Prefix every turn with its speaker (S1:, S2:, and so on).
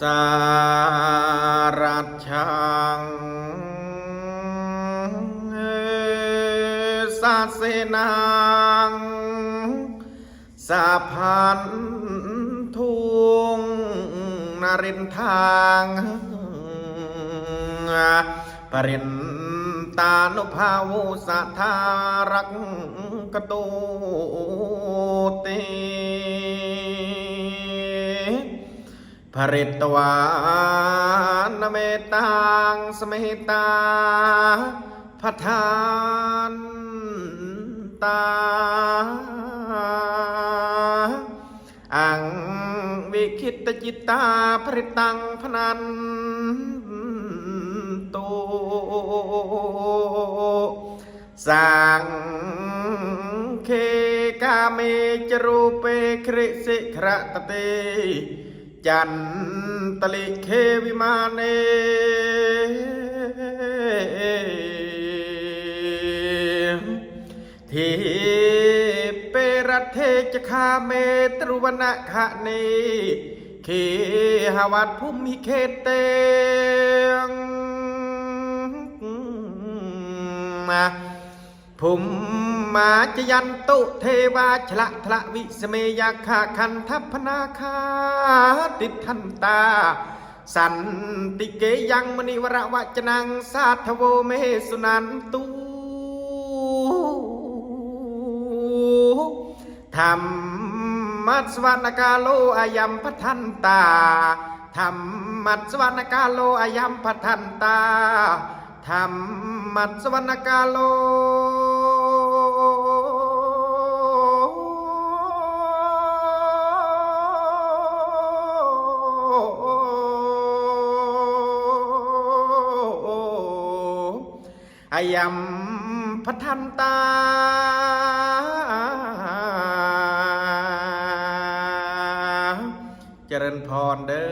S1: สารัชังสาเสนังสาพันทุงนรินทางปรินตานุภาวุสัทธารักกตู ภริตวานเมตังสเมตาพัทานตา อังวิคิตจิตตาภริตังพนันโตสังเคกาเมจรูเปคริสิคระตเต จันตลิเควิมาเนทีเปรเทจคาเมตรุวนะคะเนเคหวัดภูมิเขตเตงมาภุม มาจยันตุเทวาชละทละวิสเมยาคาคันทัพนาคาติทันตา สันติเกยังมณิวรวจนังสาทโวเมสุนันตุธรรมัสวรรกาโลอายัมพัทันตาธรรมัสวรรกาโลอายัมพัทันตาธรรมัสวรรกาโล อายัมพัทันตา เจริญพรเด้อ